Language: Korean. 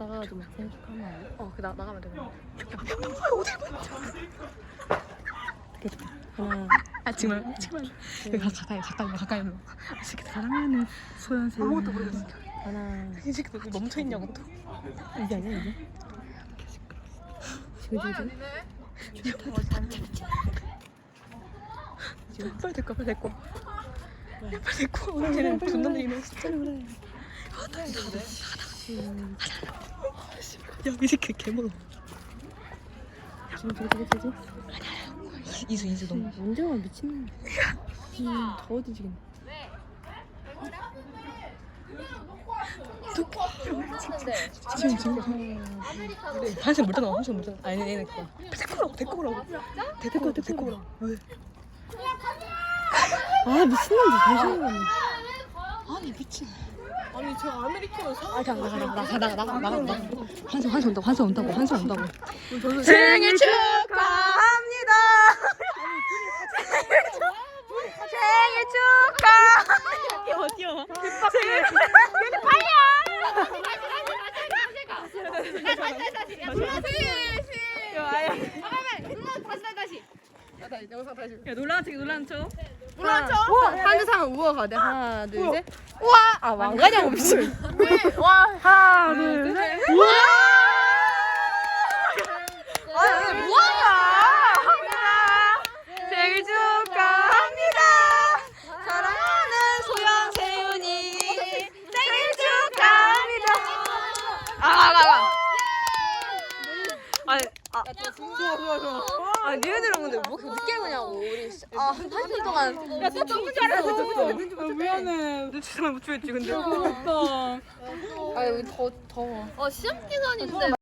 나가가지고 막 돼? 어, 그 나, 나가면 되는 거. 하나 아, 정말, 정말. 여기 가, 가까이, 가까이, 가까이. 아, 새끼 사랑하는 소연생. 아무것도 모르겠어. 하나 이 새끼 너 멈춰있냐고 또. 이게 아니야 이게? 지금 지금 지금 빨리 데리고, 빨리 데리고. 빨리 데리고. 쟤는 존나 느리네. 그래 야, 이 새끼 개멀어. 지금 지금 지금 지금 이수, 이수 너무. 언제 와 미친놈 더워 뒤지겠네 지금, 지금. 한시못 나와, 한시못 나와. 아니, 얘는 그거. 데리고, 데리고 오라고. 왜? 아 미친놈들 정신이 아니, 미친. 아니 저 아메리카노 사 아, 나가, 나가, 나가, 나가, 나가, 나가. 한시, 한시 온다고, 한시 온다고, 한시 온다고. 생일 축하합니다. 생일 축하. 뛰어 뛰어. 생일 야 놀라운 척 놀라운 척. 한두상 우와 가대 하나 둘셋. 우와. 아 왕가냐고 미친 하나 둘 셋. 우와. 아 뭐하냐? 생일 축하합니다. 사랑하는 소영 세윤이 생일 축하합니다. 아, 가, 가. 아, 좋아 좋아 좋아 아, 니네들은 근데 뭐 이렇게 늦게 오냐고. 우리 시- 아, 한 30분 동안. 야 너무 잘했어 미안해 눈치 잘못 주겠지, 근데. 아 여기 더 더워 어 시험 기간인데